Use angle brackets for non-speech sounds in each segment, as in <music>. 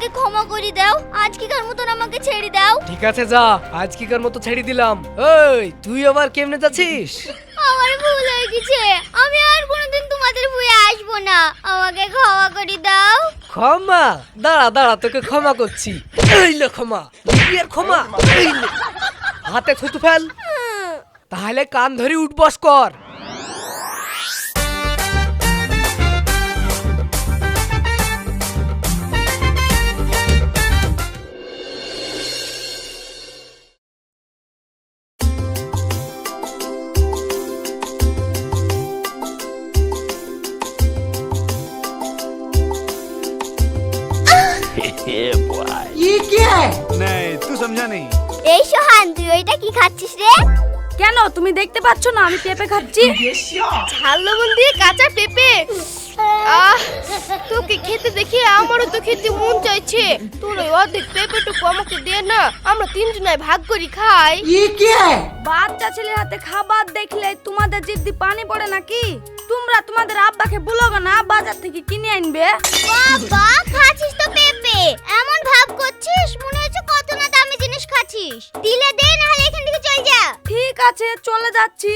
আমাকে ক্ষমা করে দাও। আজকেকার মতন আমাকে ছেড়ে দাও। ঠিক আছে যা। আজকিকার মতো ছেড়ে দিলাম। ওই তুই আবার কেমনে যাচ্ছিস? আমার ভুল হয়ে গেছে। আমি আর কোনোদিন তোমাদের ভুয়ে আসব না। আমাকে ক্ষমা করে দাও। ক্ষমা? দাঁড়া দাঁড়া তোকে ক্ষমা করছি। এই লে ক্ষমা। দিবি আর ক্ষমা। এই লে। হাতে থুতু ফেল। তাহলে কান ধরে উঠবস কর। এই কি খাচ্ছিস রে? কেন? তুমি দেখতে না আমি পেঁপে খাচ্ছি। কাঁচা পেঁপে। খেতে দেখি আমারও তো খেতে মন চাইছে। দে না আমরা ভাগ করি কে? বাচ্চা খাবার দেখলে তোমাদের জিদ্দি পানি পড়ে নাকি? তোমরা তোমাদের আব্বাকে বলো না বাজার থেকে কিনে আনবে। বাবা খাচ্ছিস তো এমন ভাব করছিস? মনে হচ্ছে কত না দামি জিনিস খাচ্ছিস। দিলে দে না হলে এখান থেকে চল যা। ঠিক আছে চলে যাচ্ছি।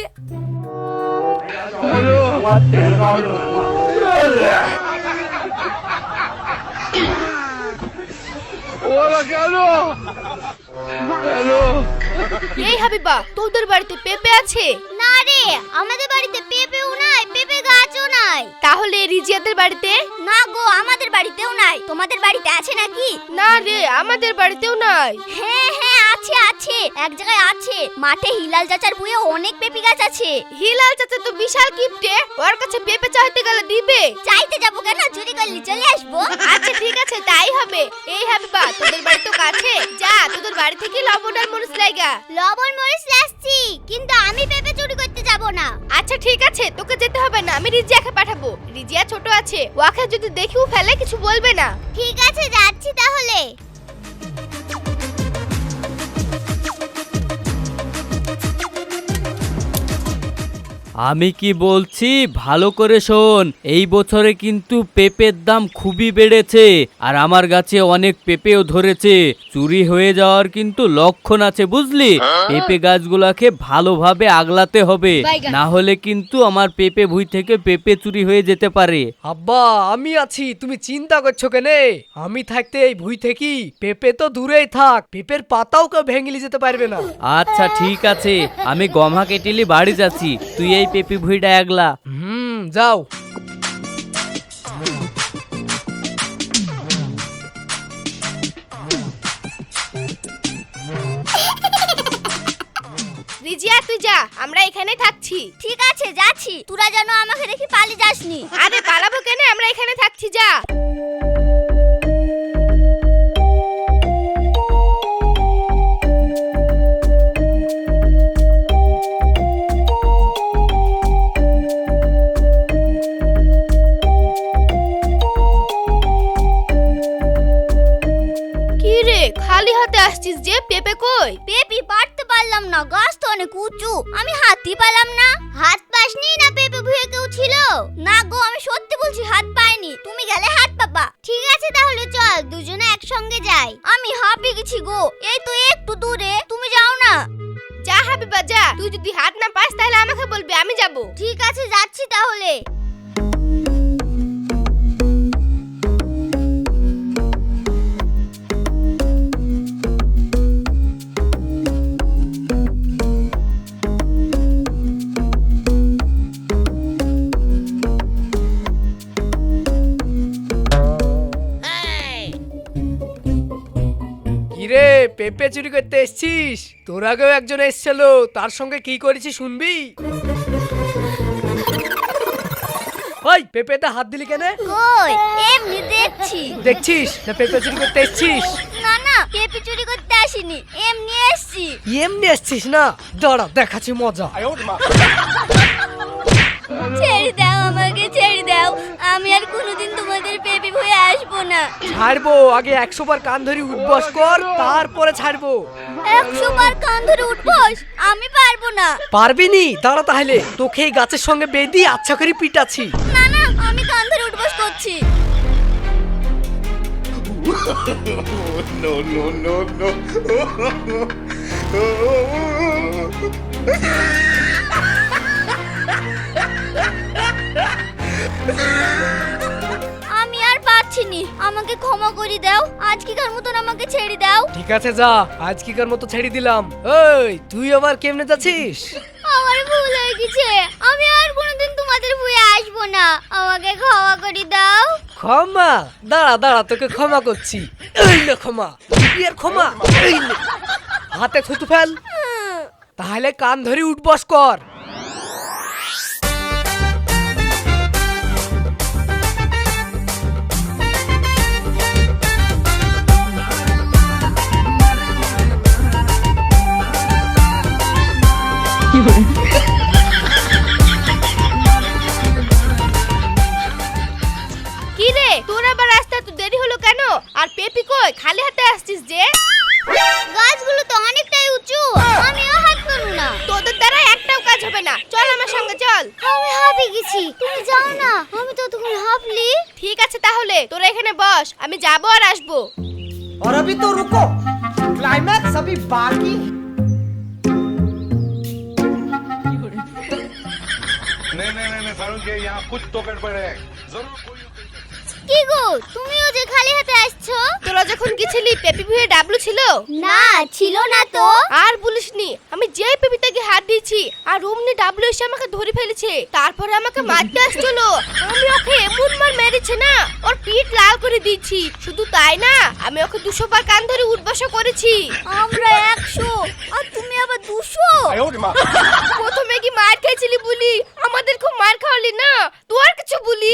এই হাবিবা তোদের বাড়িতে পেঁপে আছে? না রে আমাদের বাড়িতে পেঁপেও নাই পেঁপে গাছও নাই। তাহলে রিজিয়াদের বাড়িতে? না গো আমাদের বাড়িতেও নাই। তোমাদের বাড়িতে আছে নাকি? না রে আমাদের বাড়িতেও নাই। হ্যাঁ হ্যাঁ আছে আছে। এক জায়গায় আছে। মাঠে হিলাল চাচার বুয়ে অনেক পেঁপে গাছ আছে। হিলাল চাচা তো বিশাল কিপটে। ওর কাছে পেঁপে চাইতে গেলে দিবে। চাইতে যাব কেন? চুরি করলি চলে আসব। আচ্ছা ঠিক আছে তাই হবে। এই হাবিবা তোদের বাড়ি তো কাছে। যা তোদের বাড়ি থেকে লবণ আর মরিচ লাইগা লবণ মরিচ লাসছি কিন্তু আমি পেঁপে চুরি করতে যাব না। আচ্ছা ঠিক আছে, তোকে যেতে হবে না, আমি রিজিয়াকে পাঠাবো। রিজিয়া ছোট আছে ওয়াকে যদি দেখিও ফেলে, কিছু বলবে না। ঠিক আছে, যাচ্ছি তাহলে। আমি কি বলছি? ভালো করে শোন। এই বছরে কিন্তু পেঁপের দাম খুবই বেড়েছে আর আমার গাছে অনেক পেঁপেও ধরেছে। চুরি হয়ে যাওয়ার কিন্তু লক্ষণ আছে বুঝলি? পেঁপে গাছগুলাকে ভালোভাবে আগলাতে হবে না হলে কিন্তু আমার পেঁপে ভুই থেকে পেঁপে চুরি হয়ে যেতে পারে। আব্বা আমি আছি তুমি চিন্তা করছ কেনে? আমি থাকতে এই ভুই থেকে পেঁপে তো দূরেই থাক পেঁপের পাতাও কেউ ভেঙে যেতে পারবে না। আচ্ছা ঠিক আছে। আমি গমা কেটিলি বাড়ি যাচ্ছি। তুই এই পেঁপে ভুইটা আগলা হুম যাও। রিজিয়া তুই যা আমরা এখানে থাকছি। ঠিক আছে যাচ্ছি। তোরা যেন আমাকে দেখি পালিয়ে যাসনি। আরে পালাবো কেন? আমরা এখানে থাকছি যা। রে খালি হাতে আসছিস যে পেপে কই? পেপি পারতে পারলাম না গাছ তো অনেক উঁচু। আমি হাতই পালাম না। হাত পাসনি না পেপে ভুয়ে কেউ ছিল? না গো আমি সত্যি বলছি হাত পাইনি। তুমি গেলে হাত পাবা। ঠিক আছে তাহলে চল দুজনে একসঙ্গে যাই। আমি হাঁপিয়ে গেছি গো। এই তো একটু দূরে। তুমি যাও না। যা হাবিবা যা। তুই যদি হাত না পাস তাহলে আমাকে বলবি আমি যাব। ঠিক আছে যাচ্ছি তাহলে। পেঁপে চুরি করতে এসছিস? তোর আগেও একজন এসছিল তার সঙ্গে কি করেছি শুনবি? ওই পেঁপেতে হাত দিলি কেন? কই? এমনি দেখছি। দেখছিস না পেঁপে চুরি করতে এসছিস? না না পেপি চুরি করতে আসিনি এমনি এসছি। এমনি এসছিস না? দাঁড়া দেখাচ্ছি মজা। ছেড়ে দাও আমাকে কোনোদিন তোমাদের পেপি হয়ে আসব না। ছাড়বো আগে একশো বার কান ধরে উঠবস কর তারপরে ছাড়বো। একশো বার কান ধরে উঠবোস? আমি পারব না। পারবি নি? দাঁড়া তাহলে তোকে এই গাছের সঙ্গে বেঁধি আচ্ছা করে পিটাচ্ছি। না না আমি কান ধরে উঠবোস করছি। আমি <laughs> আর পারছি নি আমাকে ক্ষমা করে দাও আজকেকার মতন আমাকে ছেড়ে দাও। ঠিক আছে যা আজকেকার মতো ছেড়ে দিলাম। এই তুই আবার কেমনে যাচ্ছিস? আমার ভুল হয়ে গেছে আমি আর কোনোদিন তোমাদের ভুয়ে আসব না। আমাকে ক্ষমা করে দাও। ক্ষমা? দাঁড়া দাঁড়া তোকে ক্ষমা করছি। এই নে ক্ষমা বিয়ের ক্ষমা এই নে। হাতে থুতু ফেল। তাহলে কান ধরে উঠবস কর। তোর আবার আসতে এত দেরি হলো কেন আর পেপি কই খালি হাতে আসছিস যে গাছগুলো তো অনেকটাই উঁচু আমিও হাত পারবো না তোদের দ্বারা একটাও কাজ হবে না চল আমার সঙ্গে চল আমি হাঁপে গেছি তুমি যাও না আমি তো তখন হাঁপলি ঠিক আছে তাহলে তোরা এখানে বস আমি যাবো আর আসবো और अभी तो रुको क्लाइमैक्स अभी बाकी नहीं नहीं नहीं नहीं फारूक ये यहाँ कुछ तो गड़बड़ है जरूर कोई কি গো? তুমিও যে খালি হাতে আসছো? তোরা যখন গেছিলি পেপি ভুয়ে ডাবলু ছিল? না ছিল না তো। আর বলিসনি আমি যেই পেপিটাকে হাত দিয়েছি আর অমনি ডাবলু এসে আমাকে ধরে ফেলেছে তারপরে আমাকে মারতে আসছিল। আমি ওকে এমন মার মেরেছে না ওর পিঠ লাল করে দিয়েছি শুধু তাই না আমি ওকে দুশো বার কান ধরে উঠবাসা করেছি। আমরা একশো আর তুমি আবার দুশো? প্রথমে মার খেয়েছিলি বলি? আমাদের খুব মার খাওয়ালি না? তোর কিছু বলি?